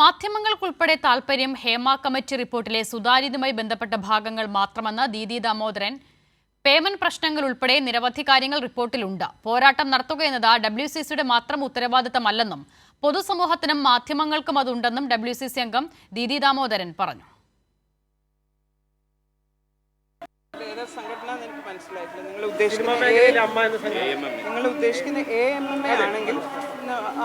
മാധ്യമങ്ങൾക്കുൾപ്പെടെ താൽപര്യം ഹേമ കമ്മിറ്റി റിപ്പോർട്ടിലെ സുതാര്യതയുമായി ബന്ധപ്പെട്ട ഭാഗങ്ങൾ മാത്രമെന്ന് ദീദി ദാമോദരൻ പേയ്മെന്റ് പ്രശ്നങ്ങൾ ഉൾപ്പെടെ നിരവധി കാര്യങ്ങൾ റിപ്പോർട്ടിലുണ്ട്. പോരാട്ടം നടത്തുക എന്നത് ഡബ്ല്യു സി സിയുടെ മാത്രം ഉത്തരവാദിത്തമല്ലെന്നും പൊതുസമൂഹത്തിനും മാധ്യമങ്ങൾക്കും അതുണ്ടെന്നും ഡബ്ല്യു സി സി അംഗം ദീദി ദാമോദരൻ പറഞ്ഞു. സംഘടന എന്ന് എനിക്ക് മനസ്സിലായിട്ടില്ല. നിങ്ങൾ ഉദ്ദേശിക്കുന്ന നിങ്ങൾ ഉദ്ദേശിക്കുന്ന എ എം എം എ ആണെങ്കിൽ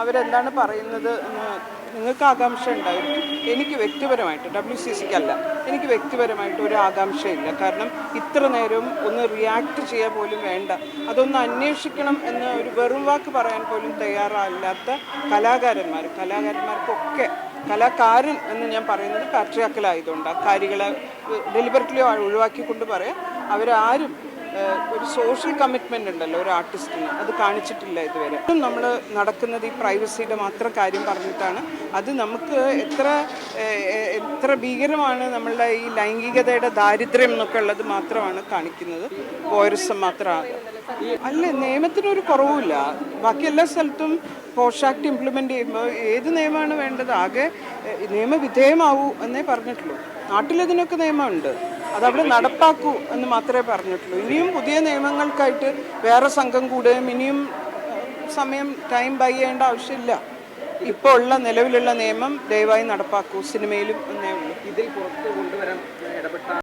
അവരെന്താണ് പറയുന്നത്? എന്ന് നിങ്ങൾക്ക് ആകാംക്ഷ ഉണ്ടായിരിക്കും. എനിക്ക് വ്യക്തിപരമായിട്ട് ഡബ്ല്യു സി സിക്ക് അല്ല. എനിക്ക് വ്യക്തിപരമായിട്ട് ഒരു ആകാംക്ഷയില്ല കാരണം ഇത്ര നേരം ഒന്ന് റിയാക്ട് ചെയ്യാൻ പോലും വേണ്ട. അതൊന്ന് അന്വേഷിക്കണം എന്ന് ഒരു വെറും വാക്ക് പറയാൻ പോലും തയ്യാറല്ലാത്ത കലാകാരന്മാർ കലാകാരന്മാർക്കൊക്കെ കലാകാരൻ എന്ന് ഞാൻ പറയുന്നത് പാട്രിയാക്കലായതുകൊണ്ട് ആ കാര്യങ്ങളെ ഡെലിബററ്റ്ലി ഒഴിവാക്കിക്കൊണ്ട് പറയാം. അവരാരും ഒരു സോഷ്യൽ കമ്മിറ്റ്മെന്റ് ഉണ്ടല്ലോ ഒരു ആർട്ടിസ്റ്റിന് അത് കാണിച്ചിട്ടില്ല ഇതുവരെ. നമ്മൾ നടക്കുന്നത് ഈ പ്രൈവസിയുടെ മാത്രം കാര്യം പറഞ്ഞിട്ടാണ്. അത് നമുക്ക് എത്ര എത്ര ഭീകരമാണ് നമ്മളുടെ ഈ ലൈംഗികതയുടെ ദാരിദ്ര്യം എന്നൊക്കെ ഉള്ളത് മാത്രമാണ് കാണിക്കുന്നത്. പോയസം മാത്രമാണ് അല്ല നിയമത്തിനൊരു കുറവുമില്ല. ബാക്കി എല്ലാ സ്ഥലത്തും പോഷാക്ട് ഇംപ്ലിമെന്റ് ചെയ്യുമ്പോൾ ഏത് നിയമമാണ് വേണ്ടത്? ആകെ നിയമവിധേയമാവൂ എന്നേ പറഞ്ഞിട്ടുള്ളൂ. നാട്ടിലതിനൊക്കെ നിയമമുണ്ട്. അതവിടെ നടപ്പാക്കൂ എന്ന് മാത്രമേ പറഞ്ഞിട്ടുള്ളൂ. ഇനിയും പുതിയ നിയമങ്ങൾക്കായിട്ട് വേറെ സംഘം കൂടുകയും ഇനിയും സമയം ടൈം ബൈ ചെയ്യേണ്ട ആവശ്യമില്ല. ഇപ്പോൾ ഉള്ള നിലവിലുള്ള നിയമം ദയവായി നടപ്പാക്കൂ. സിനിമയിലും എന്നേ ഉള്ളൂ. ഇതിൽ പുറത്ത് കൊണ്ടുവരാൻ ഇടപെട്ട